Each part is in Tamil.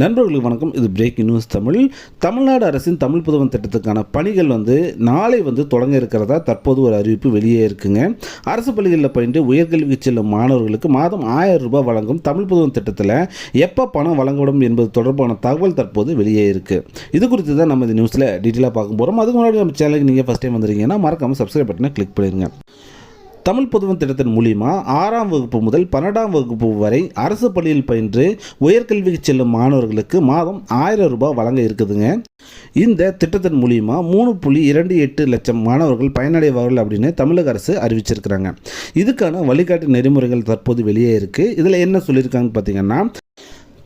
நண்பர்களுக்கு வணக்கம். இது பிரேக்கிங் நியூஸ் தமிழ். தமிழ்நாடு அரசின் தமிழ் புதவன் திட்டத்துக்கான பணிகள் வந்து நாளை வந்து தொடங்க இருக்கிறதா? தற்போது ஒரு அறிவிப்பு வெளியே இருக்குங்க. அரசு பள்ளிகளில் பயின்று உயர்கல்விக்கு செல்லும் மாணவர்களுக்கு மாதம் ஆயிரம் ரூபாய் வழங்கும் தமிழ் புதவன் திட்டத்தில் எப்போ பணம் வழங்கப்படும் என்பது தொடர்பான தகவல் தற்போது வெளியே இருக்குது இது குறித்து தான் நம்ம இந்த நியூஸில் டீட்டெயிலாக பார்க்க போகிறோம் அதுக்கு முன்னாடி நம்ம சேனலுக்கு நீங்கள் ஃபஸ்ட் டைம் வந்துருக்கீங்கன்னா மறக்காமல் சப்ஸ்கிரைப் பட்டனை கிளிக் பண்ணிடுங்க. தமிழ் புதுவன் திட்டத்தின் மூலியமாக ஆறாம் வகுப்பு முதல் பன்னெண்டாம் வகுப்பு வரை அரசு பள்ளியில் பயின்று உயர்கல்விக்கு செல்லும் மாணவர்களுக்கு மாதம் ஆயிரம் ரூபாய் வழங்க இருக்குதுங்க. இந்த திட்டத்தின் மூலியமாக மூணு புள்ளி இரண்டு எட்டு லட்சம் மாணவர்கள் பயனடைவார்கள் அப்படின்னு தமிழக அரசு அறிவிச்சிருக்கிறாங்க. இதுக்கான வழிகாட்டு நெறிமுறைகள் தற்போது வெளியே இருக்குது இதில் என்ன சொல்லியிருக்காங்கன்னு பார்த்தீங்கன்னா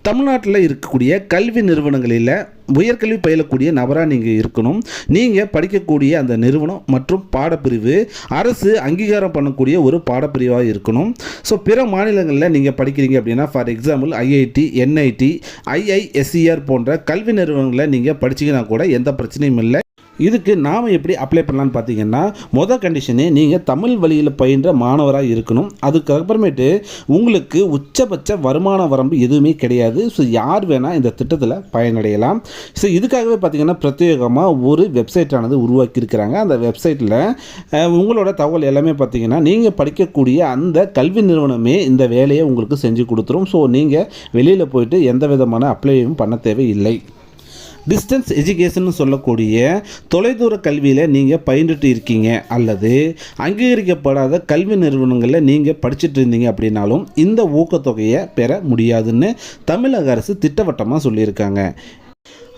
தமிழ்நாட்டில் இருக்கக்கூடிய கல்வி நிறுவனங்களில் உயர்கல்வி பயிலக்கூடிய நபராக நீங்கள் இருக்கணும். நீங்கள் படிக்கக்கூடிய அந்த நிறுவனம் மற்றும் பாடப்பிரிவு அரசு அங்கீகாரம் பண்ணக்கூடிய ஒரு பாடப்பிரிவாக இருக்கணும். ஸோ பிற மாநிலங்களில் நீங்கள் படிக்கிறீங்க அப்படின்னா for example IIT NIT IISCR போன்ற கல்வி நிறுவனங்களில் நீங்கள் படிச்சீங்கன்னா கூட எந்த பிரச்சனையும் இல்லை. இதுக்கு நாம் எப்படி அப்ளை பண்ணலான்னு பார்த்தீங்கன்னா மொதல் கண்டிஷனே நீங்கள் தமிழ் வழியில் பயின்ற மாணவராக இருக்கணும். அதுக்கப்புறமேட்டு உங்களுக்கு உச்சபட்ச வருமான வரம்பு எதுவுமே கிடையாது. ஸோ யார் வேணால் இந்த திட்டத்தில் பயனடையலாம். ஸோ இதுக்காகவே பார்த்திங்கன்னா பிரத்யேகமாக ஒரு வெப்சைட்டானது உருவாக்கியிருக்கிறாங்க. அந்த வெப்சைட்டில் உங்களோட தகவல் எல்லாமே பார்த்தீங்கன்னா நீங்கள் படிக்கக்கூடிய அந்த கல்வி நிறுவனமே இந்த வேலையை உங்களுக்கு செஞ்சு கொடுத்துரும். ஸோ நீங்கள் வெளியில் போயிட்டு எந்த விதமான அப்ளையும் பண்ண தேவையில்லை. டிஸ்டன்ஸ் எஜுகேஷன் சொல்லக்கூடிய தொலைதூர கல்வியில் நீங்கள் பயின்றுட்டு இருக்கீங்க அல்லது அங்கீகரிக்கப்படாத கல்வி நிறுவனங்களில் நீங்கள் படிச்சுட்டு இருந்தீங்க அப்படின்னாலும் இந்த ஊக்கத்தொகையை பெற முடியாதுன்னு தமிழக அரசு திட்டவட்டமாக சொல்லியிருக்காங்க.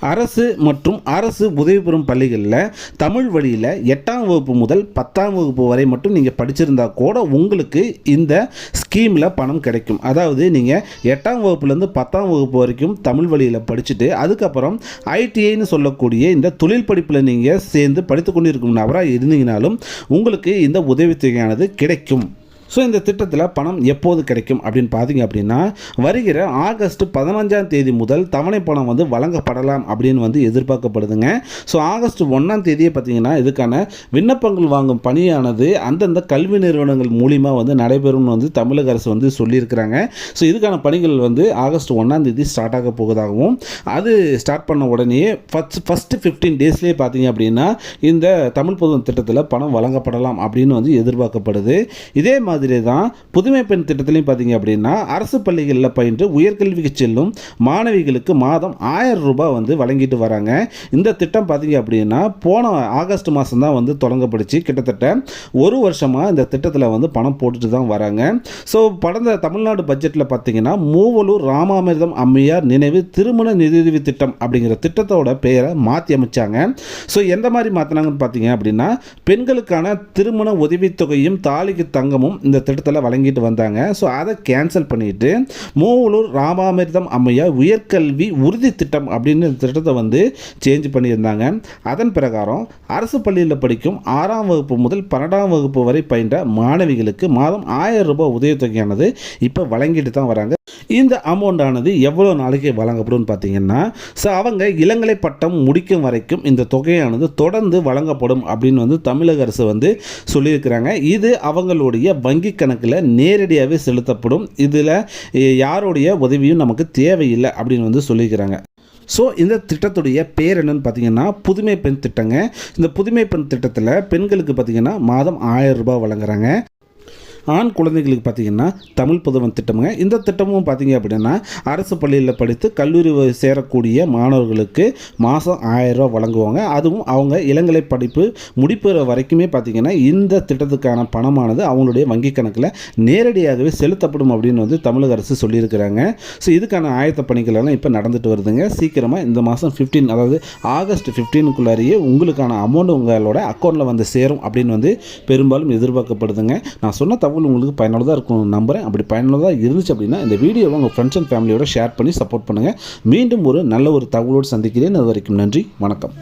அரசு மற்றும் அரசு உதவி பெறும் பள்ளிகளில் தமிழ் வழியில் எட்டாம் வகுப்பு முதல் பத்தாம் வகுப்பு வரை மட்டும் நீங்கள் படிச்சிருந்தா கூட உங்களுக்கு இந்த ஸ்கீமில் பணம் கிடைக்கும். அதாவது நீங்கள் எட்டாம் வகுப்புலேருந்து பத்தாம் வகுப்பு வரைக்கும் தமிழ் வழியில் படிச்சுட்டு அதுக்கப்புறம் ஐடிஐன்னு சொல்லக்கூடிய இந்த தொழில் படிப்பில் நீங்கள் சேர்ந்து படித்து கொண்டிருக்கும் நபராக இருந்தீங்கனாலும் உங்களுக்கு இந்த உதவித்தொகையானது கிடைக்கும். ஸோ இந்த திட்டத்தில் பணம் எப்போது கிடைக்கும் அப்படின்னு பார்த்தீங்க அப்படின்னா வருகிற ஆகஸ்ட் பதினஞ்சாம் தேதி முதல் தவணை பணம் வந்து வழங்கப்படலாம் அப்படின்னு வந்து எதிர்பார்க்கப்படுதுங்க. ஸோ ஆகஸ்ட் ஒன்றாம் தேதியே பார்த்தீங்கன்னா இதுக்கான விண்ணப்பங்கள் வாங்கும் பணியானது அந்தந்த கல்வி நிறுவனங்கள் மூலிமா வந்து நடைபெறும்னு வந்து தமிழக அரசு வந்து சொல்லியிருக்கிறாங்க. ஸோ இதுக்கான பணிகள் வந்து ஆகஸ்ட் ஒன்றாம் தேதி ஸ்டார்ட் ஆக போவதாகவும் அது ஸ்டார்ட் பண்ண உடனே ஃபஸ்ட் ஃபஸ்ட்டு ஃபிஃப்டீன் டேஸ்லேயே பார்த்தீங்க அப்படின்னா இந்த தமிழ் பொதுவன் திட்டத்தில் பணம் வழங்கப்படலாம் அப்படின்னு வந்து எதிர்பார்க்கப்படுது. இதே மாதிரி மாதிரி தான் புதுமை பெண் திட்டத்திலையும் பார்த்தீங்க அப்படின்னா அரசு பள்ளிகளில் பயின்று உயர்கல்விக்கு செல்லும் மாணவிகளுக்கு மாதம் ஆயிரம் ரூபாய் வந்து வழங்கிட்டு வராங்க. இந்த திட்டம் பார்த்தீங்க அப்படின்னா போன ஆகஸ்ட் மாதம் தான் வந்து தொடங்கப்படுச்சு. கிட்டத்தட்ட ஒரு வருஷமாக இந்த திட்டத்தில் வந்து பணம் போட்டுட்டு தான் வராங்க. ஸோ படந்த தமிழ்நாடு பட்ஜெட்டில் பார்த்தீங்கன்னா மூவலூர் ராமாமிர்தம் அம்மையார் நினைவு திருமண நிதியுதவி திட்டம் அப்படிங்கிற திட்டத்தோட பெயரை மாற்றி அமைச்சாங்க. ஸோ எந்த மாதிரி மாற்றினாங்கன்னு பார்த்தீங்க அப்படின்னா பெண்களுக்கான திருமண உதவித்தொகையும் தாலிக்கு தங்கமும் இந்த திட்டத்தில் வழங்கிட்டு வந்தாங்க. ஸோ அதை கேன்சல் பண்ணிவிட்டு மூவலூர் ராமாமிர்தம் அம்மையா உயர்கல்வி உறுதி திட்டம் அப்படின்னு இந்த திட்டத்தை வந்து சேஞ்ச் பண்ணியிருந்தாங்க. அதன் பிரகாரம் அரசு பள்ளியில் படிக்கும் ஆறாம் வகுப்பு முதல் பன்னெண்டாம் வகுப்பு வரை பயின்ற மாணவிகளுக்கு மாதம் ஆயிரம் ரூபாய் உதவித்தொகையானது இப்போ வழங்கிட்டு தான் வராங்க. இந்த அமௌண்ட் ஆனது எவ்வளோ நாளைக்கு வழங்கப்படும் பார்த்தீங்கன்னா ஸோ அவங்க இளங்கலை பட்டம் முடிக்கும் வரைக்கும் இந்த தொகையானது தொடர்ந்து வழங்கப்படும் அப்படின்னு வந்து தமிழக அரசு வந்து சொல்லியிருக்கிறாங்க. இது அவங்களுடைய வங்கி கணக்கில் நேரடியாகவே செலுத்தப்படும். இதில் யாருடைய உதவியும் நமக்கு தேவையில்லை அப்படின்னு வந்து சொல்லியிருக்கிறாங்க. ஸோ இந்த திட்டத்துடைய பேர் என்னன்னு பார்த்தீங்கன்னா புதுமை பெண் திட்டங்க. இந்த புதுமை பெண் திட்டத்தில் பெண்களுக்கு பார்த்தீங்கன்னா மாதம் ஆயிரம் ரூபாய் வழங்குறாங்க. ஆண் குழந்தைகளுக்கு பார்த்திங்கன்னா தமிழ் புதுவன் திட்டமுங்க. இந்த திட்டமும் பார்த்திங்க அப்படின்னா அரசு பள்ளியில் படித்து கல்லூரி சேரக்கூடிய மாணவர்களுக்கு மாதம் ஆயிரரூவா வழங்குவாங்க. அதுவும் அவங்க இளங்கலை படிப்பு முடிப்புற வரைக்குமே பார்த்திங்கன்னா இந்த திட்டத்துக்கான பணமானது அவங்களுடைய வங்கி கணக்கில் நேரடியாகவே செலுத்தப்படும் அப்படின்னு வந்து தமிழக அரசு சொல்லியிருக்கிறாங்க. ஸோ இதுக்கான ஆயத்த பணிகளெல்லாம் இப்போ நடந்துட்டு வருதுங்க. சீக்கிரமாக இந்த மாதம் ஃபிஃப்டீன் அதாவது ஆகஸ்ட் ஃபிஃப்டீனுக்குள்ளாரியே உங்களுக்கான அமௌண்ட் உங்களோட அக்கௌண்ட்டில் வந்து சேரும் அப்படின்னு வந்து பெரும்பாலும் எதிர்பார்க்கப்படுதுங்க. நான் சொன்ன தகவல் உங்களுக்கு பயனுள்ளதாக இருக்கும் நம்புகிறேன் அப்படி பயனுள்ளதாக இருந்துச்சு அப்படின்னா இந்த வீடியோவை உங்கள் ஃப்ரெண்ட்ஸ் அண்ட் ஃபேமிலியோட ஷேர் பண்ணி சப்போர்ட் பண்ணுங்கள் மீண்டும் ஒரு நல்ல ஒரு தகவலோடு சந்திக்கிறேன். அது வரைக்கும் நன்றி வணக்கம்.